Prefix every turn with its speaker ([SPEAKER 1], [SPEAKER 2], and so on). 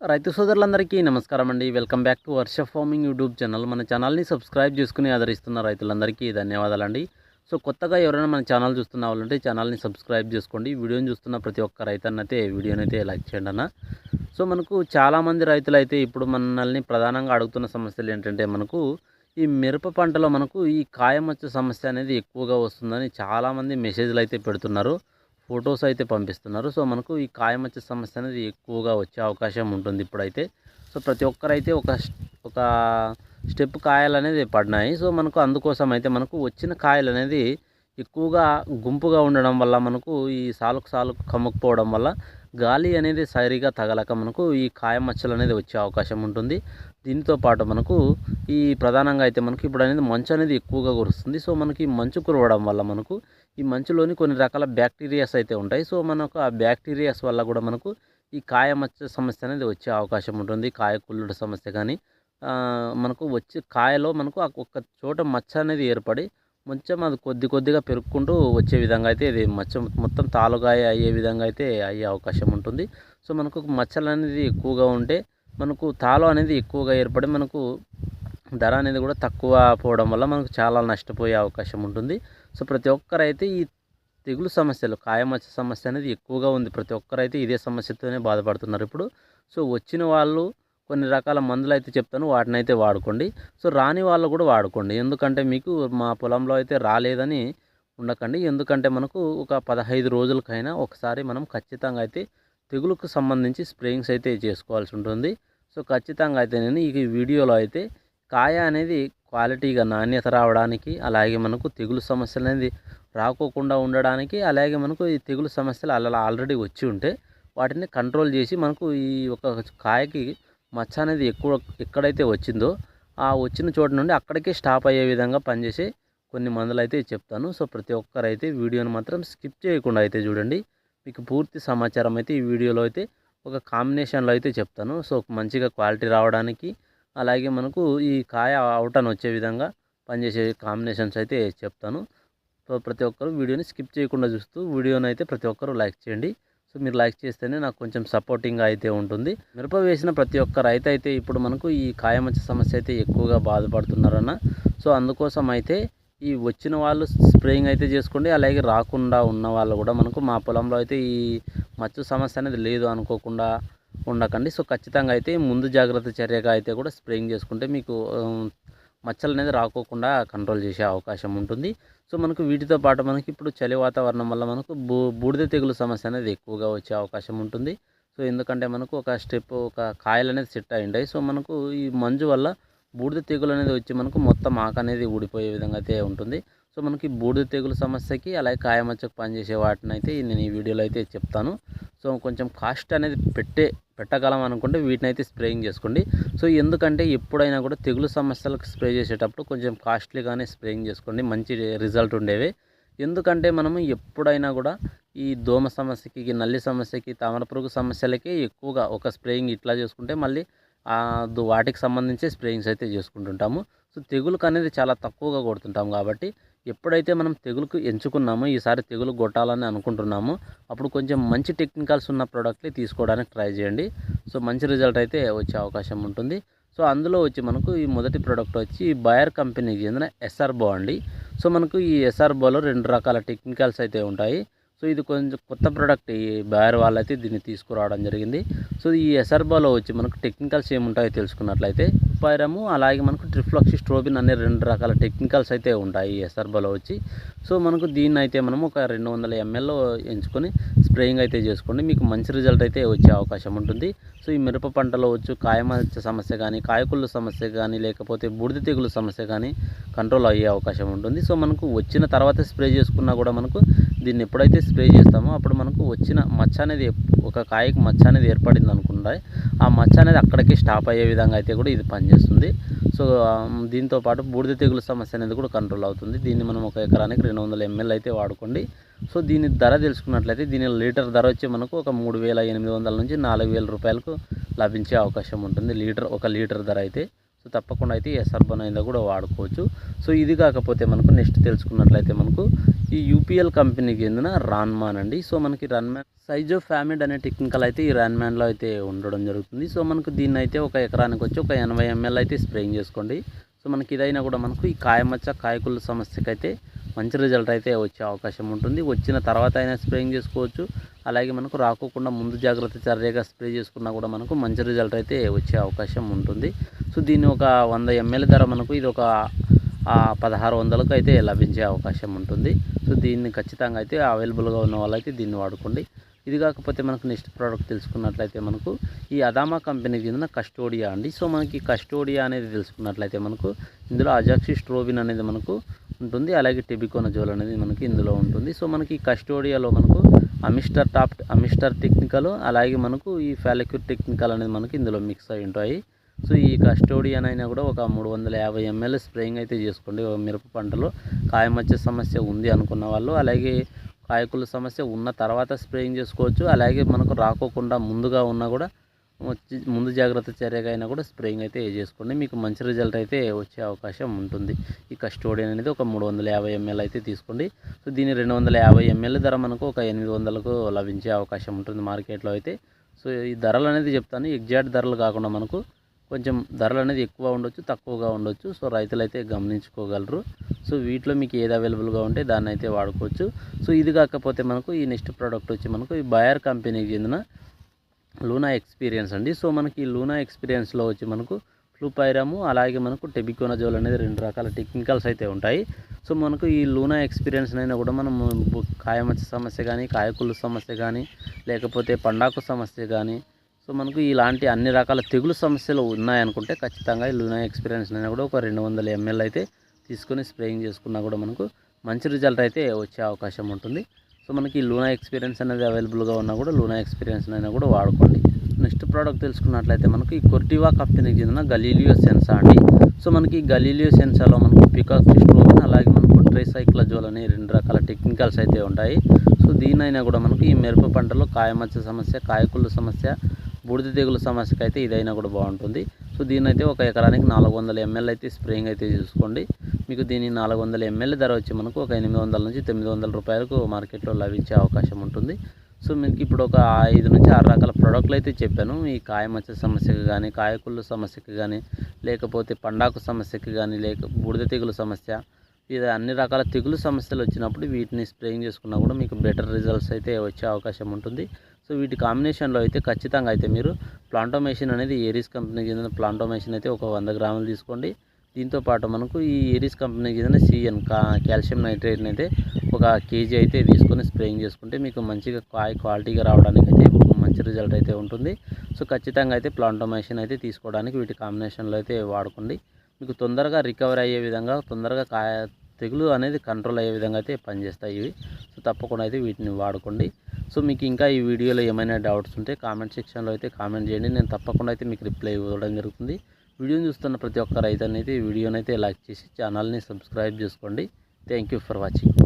[SPEAKER 1] రైతు సోదరులందరికీ నమస్కారం అండి welcome back to Varsha farming YouTube channel. మన ఛానల్ని సబ్స్క్రైబ్ చేసుకుని ఆదరిస్తున్న రైతులందరికీ ధన్యవాదాలండి. సో కొత్తగా ఎవరైనా మన ఛానల్ చూస్తున్న వాళ్ళంటే ఛానల్ని సబ్స్క్రైబ్ చేసుకోండి. వీడియోని చూస్తున్న ప్రతి ఒక్క రైతన్నైతే వీడియోని అయితే లైక్ చేయండి అన్న. సో మనకు చాలామంది రైతులు అయితే ఇప్పుడు మనల్ని ప్రధానంగా అడుగుతున్న సమస్యలు ఏంటంటే మనకు ఈ మిరప పంటలో మనకు ఈ కాయమచ్చ సమస్య అనేది ఎక్కువగా వస్తుందని చాలామంది మెసేజ్లు అయితే పెడుతున్నారు. ఫొటోస్ అయితే పంపిస్తున్నారు. సో మనకు ఈ కాయమచ్చ సమస్య అనేది ఎక్కువగా వచ్చే అవకాశం ఉంటుంది ఇప్పుడైతే. సో ప్రతి ఒక్కరైతే ఒక ఒక స్టెప్ కాయలు అనేది పడినాయి. సో మనకు అందుకోసం అయితే మనకు వచ్చిన కాయలు అనేది ఎక్కువగా గుంపుగా ఉండడం వల్ల మనకు ఈ సాలుకు సాలుకు కమ్ముకుపోవడం వల్ల గాలి అనేది సరిగా తగలక మనకు ఈ కాయ మచ్చలు అనేది వచ్చే అవకాశం ఉంటుంది. దీంతో పాటు మనకు ఈ ప్రధానంగా అయితే మనకు ఇప్పుడు అనేది మంచు అనేది ఎక్కువగా కురుస్తుంది. సో మనకి మంచు కురవడం వల్ల మనకు ఈ మంచులోని కొన్ని రకాల బ్యాక్టీరియాస్ అయితే ఉంటాయి. సో మనకు ఆ బ్యాక్టీరియాస్ వల్ల కూడా మనకు ఈ కాయ మచ్చ సమస్య అనేది వచ్చే అవకాశం ఉంటుంది. కాయ కుళ్ళుడు సమస్య కానీ మనకు వచ్చే కాయలో మనకు ఆ ఒక్క చోట మచ్చ అనేది ఏర్పడి కొంచెం అది కొద్ది కొద్దిగా పెరుక్కుంటూ వచ్చే విధంగా అయితే ఇది మచ్చ మొత్తం తాలుగాయ అయ్యే విధంగా అయితే అయ్యే అవకాశం ఉంటుంది. సో మనకు మచ్చలు అనేది ఎక్కువగా ఉంటే మనకు తాలు అనేది ఎక్కువగా ఏర్పడి మనకు ధర అనేది కూడా తక్కువ పోవడం వల్ల మనకు చాలా నష్టపోయే అవకాశం ఉంటుంది. సో ప్రతి ఒక్కరైతే ఈ తెగులు సమస్యలు కాయమచ్చ సమస్య అనేది ఎక్కువగా ఉంది. ప్రతి ఒక్కరైతే ఇదే సమస్యతోనే బాధపడుతున్నారు ఇప్పుడు. సో వచ్చిన వాళ్ళు కొన్ని రకాల మందులు అయితే చెప్తాను వాటిని అయితే వాడుకోండి. సో రాని వాళ్ళు కూడా వాడుకోండి. ఎందుకంటే మీకు మా పొలంలో అయితే రాలేదని ఉండకండి. ఎందుకంటే మనకు ఒక పదహైదు రోజులకైనా ఒకసారి మనం ఖచ్చితంగా అయితే తెగులుకు సంబంధించి స్ప్రేయింగ్స్ అయితే చేసుకోవాల్సి ఉంటుంది. సో ఖచ్చితంగా అయితే నేను ఈ వీడియోలో అయితే కాయ అనేది క్వాలిటీగా నాణ్యత రావడానికి అలాగే మనకు తెగులు సమస్యలు అనేది రాకోకుండా ఉండడానికి అలాగే మనకు ఈ తెగులు సమస్యలు అలా ఆల్రెడీ వచ్చి ఉంటే వాటిని కంట్రోల్ చేసి మనకు ఈ ఒక కాయకి మచ్చ అనేది ఎక్కువ ఎక్కడైతే వచ్చిందో ఆ వచ్చిన చోట నుండి అక్కడికే స్టాప్ అయ్యే విధంగా పనిచేసే కొన్ని మందులు అయితే చెప్తాను. సో ప్రతి ఒక్కరైతే వీడియోని మాత్రం స్కిప్ చేయకుండా అయితే చూడండి. మీకు పూర్తి సమాచారం అయితే ఈ వీడియోలో అయితే ఒక కాంబినేషన్లో అయితే చెప్తాను. సో మంచిగా క్వాలిటీ రావడానికి అలాగే మనకు ఈ కాయ అవుటన్ వచ్చే విధంగా పనిచేసే కాంబినేషన్స్ అయితే చెప్తాను. సో ప్రతి ఒక్కరు వీడియోని స్కిప్ చేయకుండా చూస్తూ వీడియోని అయితే ప్రతి ఒక్కరు లైక్ చేయండి. సో మీరు లైక్ చేస్తేనే నాకు కొంచెం సపోర్టింగ్గా అయితే ఉంటుంది. మిరప వేసిన ప్రతి ఒక్క రైతు అయితే ఇప్పుడు మనకు ఈ కాయమచ్చ సమస్య అయితే ఎక్కువగా బాధపడుతున్నారన్న. సో అందుకోసం అయితే ఈ వచ్చిన వాళ్ళు స్ప్రేయింగ్ అయితే చేసుకోండి. అలాగే రాకుండా ఉన్న వాళ్ళు కూడా మనకు మా పొలంలో అయితే ఈ మచ్చు సమస్య అనేది లేదు అనుకోకుండా ఉండకండి. సో ఖచ్చితంగా అయితే ముందు జాగ్రత్త చర్యగా అయితే కూడా స్ప్రేయింగ్ చేసుకుంటే మీకు మచ్చలు అనేది రాకోకుండా కంట్రోల్ చేసే అవకాశం ఉంటుంది. సో మనకు వీటితో పాటు మనకి ఇప్పుడు చలి వాతావరణం వల్ల మనకు బూ బూడిద తెగులు సమస్య అనేది ఎక్కువగా వచ్చే అవకాశం ఉంటుంది. సో ఎందుకంటే మనకు ఒక స్టెప్ ఒక కాయలు అనేది సెట్ అయి ఉంటాయి సో మనకు ఈ మంజు వల్ల బూడిద తెగులు అనేది వచ్చి మనకు మొత్తం ఆకు అనేది ఊడిపోయే విధంగా అయితే ఉంటుంది. సో మనకి బూడిద తెగులు సమస్యకి అలాగే కాయమచ్చకు పనిచేసే వాటిని అయితే నేను ఈ వీడియోలో అయితే చెప్తాను. సో కొంచెం కాస్ట్ అనేది పెట్టే పెట్టగలం అనుకుంటే వీటిని అయితే స్ప్రేయింగ్ చేసుకోండి. సో ఎందుకంటే ఎప్పుడైనా కూడా తెగులు సమస్యలకు స్ప్రే చేసేటప్పుడు కొంచెం కాస్ట్లీగానే స్ప్రేయింగ్ చేసుకోండి. మంచి రిజల్ట్ ఉండేవి. ఎందుకంటే మనము ఎప్పుడైనా కూడా ఈ దోమ సమస్యకి నల్లి సమస్యకి తామర పురుగు సమస్యలకి ఎక్కువగా ఒక స్ప్రేయింగ్ ఇట్లా చేసుకుంటే మళ్ళీ వాటికి సంబంధించి స్ప్రేయింగ్స్ అయితే చేసుకుంటుంటాము. సో తెగులకు అనేది చాలా తక్కువగా కొడుతుంటాం కాబట్టి ఎప్పుడైతే మనం తెగులుకు ఎంచుకున్నామో ఈసారి తెగులు కొట్టాలని అనుకుంటున్నామో అప్పుడు కొంచెం మంచి టెక్నికల్స్ ఉన్న ప్రోడక్ట్లే తీసుకోవడానికి ట్రై చేయండి. సో మంచి రిజల్ట్ అయితే వచ్చే అవకాశం ఉంటుంది. సో అందులో వచ్చి మనకు ఈ మొదటి ప్రోడక్ట్ వచ్చి బయర్ కంపెనీకి చెందిన ఎస్ఆర్బో అండి. సో మనకు ఈ ఎస్ఆర్బోలో రెండు రకాల టెక్నికల్స్ అయితే ఉంటాయి. సో ఇది కొంచెం కొత్త ప్రోడక్ట్ ఈ బయర్ వాళ్ళైతే దీన్ని తీసుకురావడం జరిగింది. సో ఈ ఎసర్బాలో వచ్చి మనకు టెక్నికల్స్ ఏముంటాయో తెలుసుకున్నట్లయితే పైరము అలాగే మనకు ట్రిఫ్లాక్సి స్ట్రోబిన్ అనే రెండు రకాల టెక్నికల్స్ అయితే ఉంటాయి ఈ ఎసర్బాలో వచ్చి. సో మనకు దీన్ని అయితే మనం ఒక రెండు వందల ఎంఎల్లో ఎంచుకొని స్ప్రేయింగ్ అయితే చేసుకోండి. మీకు మంచి రిజల్ట్ అయితే వచ్చే అవకాశం ఉంటుంది. సో ఈ మిరప పంటలో వచ్చు కాయమచ్చ సమస్య కానీ కాయకుళ్ళు సమస్య కానీ లేకపోతే బూడిద తెగులు సమస్య కానీ కంట్రోల్ అయ్యే అవకాశం ఉంటుంది. సో మనకు వచ్చిన తర్వాత స్ప్రే చేసుకున్నా కూడా మనకు దీన్ని ఎప్పుడైతే స్ప్రే చేస్తామో అప్పుడు మనకు వచ్చిన మచ్చ అనేది ఒక కాయకి మచ్చ అనేది ఏర్పడింది అనుకుంటే. ఆ మచ్చ అనేది అక్కడికి స్టాప్ అయ్యే విధంగా అయితే కూడా ఇది పనిచేస్తుంది. సో దీంతో పాటు బూడిద తెగులు సమస్య అనేది కూడా కంట్రోల్ అవుతుంది. దీన్ని మనం ఒక ఎకరానికి రెండు వందల ఎంఎల్ అయితే వాడుకోండి. సో దీని ధర తెలుసుకున్నట్లయితే దీని లీటర్ ధర వచ్చి మనకు ఒక మూడు వేల ఎనిమిది వందల నుంచి నాలుగు వేల రూపాయలకు లభించే అవకాశం ఉంటుంది. లీటర్ ఒక లీటర్ ధర అయితే. సో తప్పకుండా అయితే ఎస్ఆర్బన్ అయితే కూడా వాడుకోవచ్చు. సో ఇది కాకపోతే మనకు నెక్స్ట్ తెలుసుకున్నట్లయితే మనకు ఈ యూపీఎల్ కంపెనీకి చెందిన రాన్మాన్ అండి. సో మనకి రన్మాన్ సైజ్ ఆఫ్ ఫ్యామిడ్ అనే టెక్నికల్ అయితే ఈ రాన్మాన్లో అయితే ఉండడం జరుగుతుంది. సో మనకు దీన్ని అయితే ఒక ఎకరానికి వచ్చి ఒక ఎనభై ఎంఎల్ అయితే స్ప్రేయింగ్ చేసుకోండి. సో మనకి ఇదైనా కూడా మనకు ఈ కాయమచ్చ కాయకుల సమస్యకి అయితే మంచి రిజల్ట్ అయితే వచ్చే అవకాశం ఉంటుంది. వచ్చిన తర్వాత అయినా స్ప్రేయింగ్ చేసుకోవచ్చు. అలాగే మనకు రాకోకుండా ముందు జాగ్రత్త చర్యగా స్ప్రే చేసుకున్నా కూడా మనకు మంచి రిజల్ట్ అయితే వచ్చే అవకాశం ఉంటుంది. సో దీన్ని ఒక వంద ఎంఎల్ ధర మనకు ఇది ఒక పదహారు వందలకు అయితే లభించే అవకాశం ఉంటుంది. సో దీన్ని ఖచ్చితంగా అయితే అవైలబుల్గా ఉన్న వాళ్ళైతే దీన్ని వాడుకోండి. ఇది కాకపోతే మనకు నెక్స్ట్ ప్రోడక్ట్ తెలుసుకున్నట్లయితే మనకు ఈ అదామా కంపెనీ చెందిన కస్టోడియా అండి. సో మనకి కస్టోడియా అనేది తెలుసుకున్నట్లయితే మనకు ఇందులో అజాక్సి స్ట్రోబిన్ అనేది మనకు ఉంటుంది. అలాగే టెబికోనజోల్ అనేది మనకి ఇందులో ఉంటుంది. సో మనకి కస్టోడియాలో మనకు అమిస్టర్ టాప్ అమిస్టర్ టెక్నికల్ అలాగే మనకు ఈ ఫాలిక్యూర్ టెక్నికల్ అనేది మనకి ఇందులో మిక్స్ అయి ఉంటాయి. సో ఈ కస్టోడియన్ అయినా కూడా ఒక మూడు వందల యాభై ఎంఎల్ స్ప్రేయింగ్ అయితే చేసుకోండి. ఒక మిరప పంటలో కాయమచ్చ సమస్య ఉంది అనుకున్న వాళ్ళు అలాగే కాయకుల సమస్య ఉన్న తర్వాత స్ప్రేయింగ్ చేసుకోవచ్చు. అలాగే మనకు రాకోకుండా ముందుగా ఉన్నా కూడా ముందు జాగ్రత్త చర్యగా అయినా కూడా స్ప్రేయింగ్ అయితే చేసుకోండి మీకు మంచి రిజల్ట్ అయితే వచ్చే అవకాశం ఉంటుంది. ఈ కస్టోడియన్ అనేది ఒక మూడు వందల యాభై ఎంఎల్ అయితే తీసుకోండి. సో దీని రెండు వందల యాభై ఎంఎల్ ధర మనకు ఒక ఎనిమిది వందలకు లభించే అవకాశం ఉంటుంది మార్కెట్లో అయితే. సో ఈ ధరలు అనేది చెప్తాను. ఎగ్జాక్ట్ ధరలు కాకుండా మనకు కొంచెం ధరలు అనేది ఎక్కువ ఉండొచ్చు తక్కువగా ఉండొచ్చు. సో రైతులు అయితే గమనించుకోగలరు. సో వీటిలో మీకు ఏది అవైలబుల్గా ఉంటే దాన్ని అయితే వాడుకోవచ్చు. సో ఇది కాకపోతే మనకు ఈ నెక్స్ట్ ప్రోడక్ట్ వచ్చి మనకు ఈ బయర్ కంపెనీకి చెందిన లూనా ఎక్స్పీరియన్స్ అండి. సో మనకి లూనా ఎక్స్పీరియన్స్లో వచ్చి మనకు ఫ్లూపైరము అలాగే మనకు టెబికోనజోల్ అనేది రెండు రకాల టెక్నికల్స్ అయితే ఉంటాయి. సో మనకు ఈ లూనా ఎక్స్పీరియన్స్ అయినా కూడా మనం కాయమచ్చ సమస్య కానీ కాయకుళ్ళు సమస్య కానీ లేకపోతే పండాకు సమస్య కానీ సో మనకు ఇలాంటి అన్ని రకాల తెగులు సమస్యలు ఉన్నాయనుకుంటే ఖచ్చితంగా ఈ లూనా ఎక్స్పీరియన్స్ అయినా కూడా ఒక రెండు వందల ఎంఎల్ అయితే తీసుకొని స్ప్రేయింగ్ చేసుకున్నా కూడా మనకు మంచి రిజల్ట్ అయితే వచ్చే అవకాశం ఉంటుంది. సో మనకి లూనా ఎక్స్పీరియన్స్ అనేది అవైలబుల్గా ఉన్నా కూడా లూనా ఎక్స్పీరియన్స్ అయినా కూడా వాడుకోండి. నెక్స్ట్ ప్రోడక్ట్ తెలుసుకున్నట్లయితే మనకి కొర్టివా కంపెనీకి చెందిన గలీలియో సెన్సా అండి. సో మనకి గలీలియో సెన్సాలో మనకు పికాక్ స్టోన్ అలాగే మనకు ట్రైసైక్లజోల్ అనే రెండు రకాల టెక్నికల్స్ అయితే ఉంటాయి. సో దీనైనా కూడా మనకు ఈ మిరప పంటలో కాయమచ్చ సమస్య కాయకుళ్ళు సమస్య బూడిద తెగులు సమస్యకు అయితే ఇదైనా కూడా బాగుంటుంది. సో దీనైతే ఒక ఎకరానికి నాలుగు వందల ఎంఎల్ అయితే స్ప్రేయింగ్ అయితే చూసుకోండి. మీకు దీని నాలుగు వందల ఎంఎల్ ధర వచ్చి మనకు ఒక ఎనిమిది వందల నుంచి తొమ్మిది వందల రూపాయలకు మార్కెట్లో లభించే అవకాశం ఉంటుంది. సో మీకు ఇప్పుడు ఒక ఐదు నుంచి ఆరు రకాల ప్రోడక్ట్లు అయితే చెప్పాను. ఈ కాయ మచ్చ సమస్యకి కానీ కాయకుళ్ళు సమస్యకి కానీ లేకపోతే పండాకు సమస్యకి కానీ లేక బూడిద తెగులు సమస్య ఇది అన్ని రకాల తెగులు సమస్యలు వచ్చినప్పుడు వీటిని స్ప్రేయింగ్ చేసుకున్నా కూడా మీకు బెటర్ రిజల్ట్స్ అయితే వచ్చే అవకాశం ఉంటుంది. సో వీటి కాంబినేషన్లో అయితే ఖచ్చితంగా అయితే మీరు ప్లాంటోమేషన్ అనేది ఏరీస్ కంపెనీకి చెందిన ప్లాంటోమేషన్ అయితే ఒక వంద గ్రాములు తీసుకోండి. దీంతో పాటు మనకు ఈ ఏరీస్ కంపెనీకి చెందిన సిఎన్ కా కాల్షియం నైట్రేట్ని అయితే ఒక కేజీ అయితే తీసుకొని స్ప్రేయింగ్ చేసుకుంటే మీకు మంచిగా కాయ క్వాలిటీగా రావడానికి అయితే మంచి రిజల్ట్ అయితే ఉంటుంది. సో ఖచ్చితంగా అయితే ప్లాంటోమేషన్ అయితే తీసుకోవడానికి వీటి కాంబినేషన్లో అయితే వాడుకోండి. మీకు తొందరగా రికవర్ అయ్యే విధంగా తొందరగా కాయ తెగులు అనేది కంట్రోల్ అయ్యే విధంగా అయితే పనిచేస్తాయి ఇవి. సో తప్పకుండా అయితే వీటిని వాడుకోండి. సో మీకు ఇంకా ఈ వీడియోలో ఏమైనా డౌట్స్ ఉంటే కామెంట్ సెక్షన్లో అయితే కామెంట్ చేయండి. నేను తప్పకుండా అయితే మీకు రిప్లై ఇవ్వడం జరుగుతుంది. వీడియోని చూస్తున్న ప్రతి ఒక్క రైతు అయితే ఈ లైక్ చేసి ఛానల్ని సబ్స్క్రైబ్ చేసుకోండి. Thank you for watching.